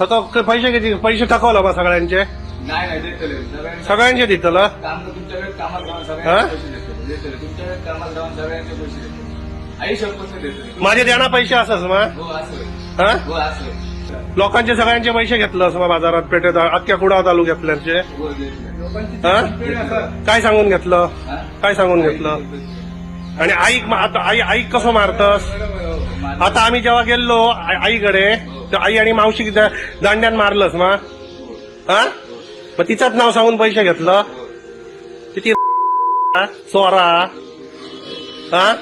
तर तो क- पैसे किती? पैसे टाकवलं बा सगळ्यांचे? नाही नाही देतले सगळ्यांचे दितलं? काम तर तुमच्याकडे कामात राहून हा? सगळ्यांचे पैसे देतले. देतले. तुमच्याकडे कामात राहून सगळ्यांचे पैसे देतले. आई शपथ देतले. माझे देणा पैसे असंच मग. हो असं हा? हो असं लोकांचे सगळ्यांचे पैसे घेतलं असं बाजारात पेठेत अख्ख्या कुडाव तालुक्यातल्यांचे. हो काय सांगून घेतलं? काय सांगून घेतलं? आणि आई आता आई आई कसं मारतस? आता आम्ही जेव्हा गेलो आईकडे आई आणि मावशी दांड्यान मारलंस मग हा मग तिचंच नाव सांगून पैसे घेतलं? किती चोरा हा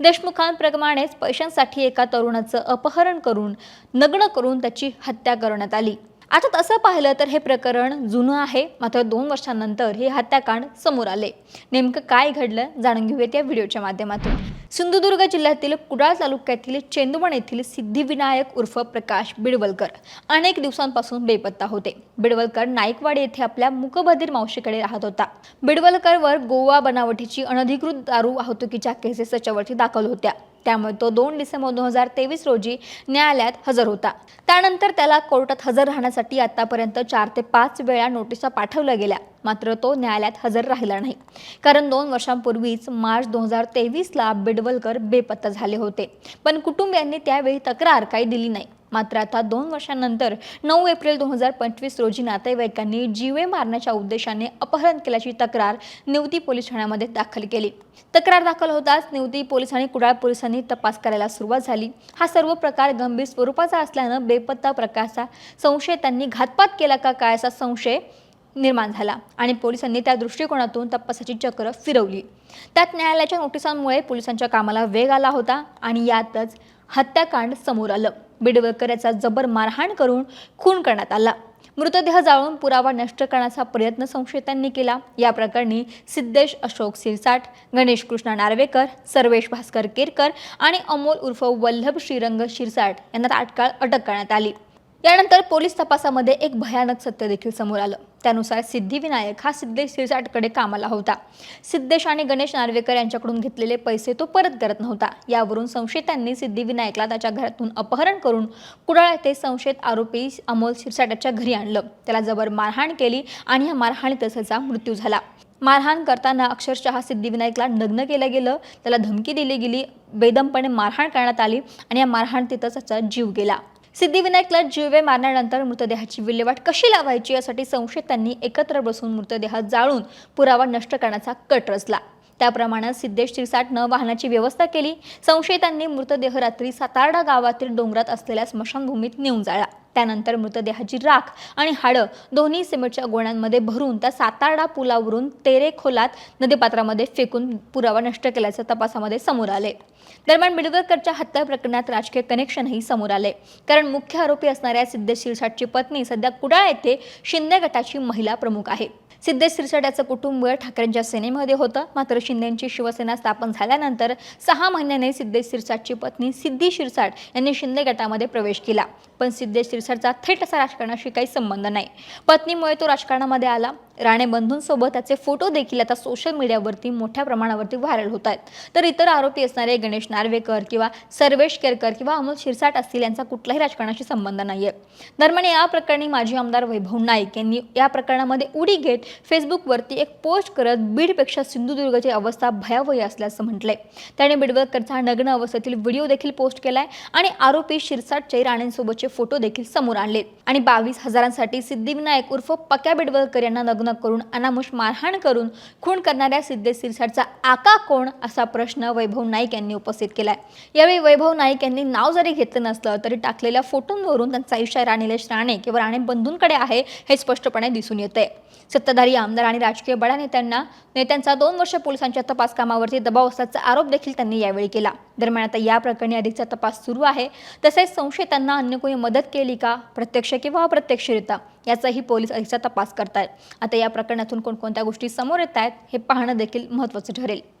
देशमुखांप्रमाणेच पैशांसाठी एका तरुणाचं अपहरण करून नग्न करून त्याची हत्या करण्यात आली. आता तसं पाहिलं तर हे प्रकरण जुनं आहे. मात्र दोन वर्षांनंतर हे हत्याकांड समोर आले. नेमकं काय घडलं जाणून घेऊयात या व्हिडिओच्या माध्यमातून. सिंधुदुर्ग जिल्ह्यातील कुडाळ तालुक्यातील चेंदवण येथील सिद्धिविनायक उर्फ प्रकाश बिडवलकर अनेक दिवसांपासून बेपत्ता होते. बिडवलकर नाईकवाडी येथे आपल्या मुकबधीर मावशीकडे राहत होता. बिडवलकरवर गोवा बनावटीची अनधिकृत दारू वाहतुकीच्या केसेस त्याच्यावरती दाखल होत्या. त्यामुळे तो दोन डिसेंबर दोन हजार तेवीस रोजी न्यायालयात हजर होता. त्यानंतर त्याला कोर्टात हजर राहण्यासाठी आतापर्यंत चार ते पाच वेळा नोटिसा पाठवल्या गेल्या. मात्र तो न्यायालयात हजर राहिला नाही. कारण दोन वर्षांपूर्वीच मार्च दोन हजार तेवीसला बिडवलकर बेपत्ता झाले होते. पण कुटुंबियांनी त्यावेळी तक्रार काही दिली नाही. मात्र आता दोन वर्षांनंतर नऊ एप्रिल दोन हजार पंचवीस रोजी नातेवाईकांनी जीवे मारण्याच्या उद्देशाने अपहरण केल्याची तक्रार निवती पोलीस ठाण्यामध्ये दाखल केली. तक्रार दाखल होताच निवती पोलीस आणि कुडाळ पोलिसांनी तपास करायला सुरुवात झाली. हा सर्व प्रकार गंभीर स्वरूपाचा असल्यानं बेपत्ता प्रकारचा संशय त्यांनी घातपात केला का काय असा संशय निर्माण झाला आणि पोलिसांनी त्या दृष्टिकोनातून तपासाची चक्र फिरवली. त्यात न्यायालयाच्या नोटिसांमुळे पोलिसांच्या कामाला वेग आला होता आणि यातच हत्याकांड समोर आलं. बिडवलकर याचा जबर मारहाण करून खून करण्यात आला. मृतदेह जाळून पुरावा नष्ट करण्याचा प्रयत्न संशयितांनी केला. या प्रकरणी सिद्धेश अशोक सिरसाट गणेश कृष्णा नार्वेकर सर्वेश भास्कर केरकर आणि अमोल उर्फ वल्लभ श्रीरंग शिरसाट यांना तात्काळ अटक करण्यात आली. यानंतर पोलीस तपासामध्ये एक भयानक सत्य देखील समोर आलं. त्यानुसार सिद्धिविनायक हा सिद्धेश सिरसाटकडे कामाला होता. सिद्धेश आणि गणेश नार्वेकर यांच्याकडून घेतलेले पैसे तो परत करत नव्हता. यावरून संशयितांनी सिद्धिविनायकला त्याच्या घरातून अपहरण करून कुडाळ येथे संशयित आरोपी अमोल सिरसाटाच्या घरी आणलं. त्याला जबर मारहाण केली आणि या मारहाणीत त्याचा मृत्यू झाला. मारहाण करताना अक्षरशः सिद्धिविनायकला नग्न केलं गेलं. त्याला धमकी दिली गेली. बेदमपणे मारहाण करण्यात आली आणि या तिथं त्याचा जीव गेला. सिद्धिविनायकला जीवे मारण्यानंतर मृतदेहाची विल्हेवाट कशी लावायची यासाठी संशयितांनी एकत्र बसून मृतदेह जाळून पुरावा नष्ट करण्याचा कट रचला. त्याप्रमाणे सिद्धेश शिरसाटनं वाहनाची व्यवस्था केली. संशयितांनी मृतदेह रात्री सातारडा गावातील डोंगरात असलेल्या स्मशानभूमीत नेऊन जाळला. त्यानंतर मृतदेहाची राख आणि हाडं दोन्ही सिमेंटच्या गोण्यांमध्ये भरून त्या सातारडा पुलावरून तेरे खोलात नदीपात्रामध्ये फेकून पुरावा नष्ट केल्याचं तपासामध्ये समोर आले. दरम्यान बिडगरकरच्या हत्या प्रकरणात राजकीय कनेक्शनही समोर आले. कारण मुख्य आरोपी असणाऱ्या सिद्धेश शिरसाटची पत्नी सध्या कुडाळ येथे शिंदे गटाची महिला प्रमुख आहे. सिद्धेश सिरसाट्याचं कुटुंब ठाकरेंच्या सेनेमध्ये होतं. मात्र शिंदेंची शिवसेना स्थापन झाल्यानंतर सहा महिन्याने सिद्धेश शिरसाटची पत्नी सिद्धी शिरसाट यांनी शिंदे गटामध्ये प्रवेश केला. पण सिद्धेश शिरसाटचा थेट असा राजकारणाशी काही संबंध नाही. पत्नीमुळे तो राजकारणामध्ये आला. राणे बंधूंसोबत त्याचे फोटो देखील आता सोशल मीडियावरती मोठ्या प्रमाणावरती व्हायरल होत आहेत. तर इतर आरोपी असणारे गणेश नार्वेकर किंवा सर्वेश केरकर किंवा अमोल शिरसाट असतील यांचा कुठलाही राजकारणाशी संबंध नाहीये. दरम्यान या प्रकरणी माजी आमदार वैभव नाईक यांनी या प्रकरणामध्ये उडी घेत फेसबुकवरती एक पोस्ट करत बीडपेक्षा सिंधुदुर्गची अवस्था भयावही असल्याचं म्हटलंय. त्याने बिडवलकरचा नग्न अवस्थेतील व्हिडिओ देखील पोस्ट केलाय आणि आरोपी शिरसाटचे राणेंसोबतचे फोटो देखील समोर आणलेत. आणि बावीस हजारांसाठी सिद्धिविनायक उर्फ पक्या बिडवलकर यांना नग्न करून अनामुष मारहाण करून खून करणाऱ्या सिद्धेश सिरसाटचा आका कोण असा प्रश्न वैभव नाईक यांनी उपस्थित केलाय. यावेळी वैभव नाईक यांनी नाव जरी घेतलं नसलं तरी टाकलेल्या फोटोंवरून त्यांचा इशारा निलेश राणे किंवा राणे बंधूंकडे आहे हे स्पष्टपणे दिसून येते सत्ताधारी आमदार आणि राजकीय बड्या नेत्यांना नेत्यांचा दोन वर्ष पोलिसांच्या तपास कामावरती दबाव असल्याचा आरोप देखील त्यांनी यावेळी केला. दरम्यान आता या प्रकरणी अधिकचा तपास सुरू आहे. तसेच संशयितांना अन्य कोणी मदत केली का? प्रत्यक्ष किंवा अप्रत्यक्षरित्या? याचाही पोलीस अधिकचा तपास करतायत. आता या प्रकरणातून कोणकोणत्या गोष्टी समोर येत आहेत हे पाहणं देखील महत्त्वाचं ठरेल.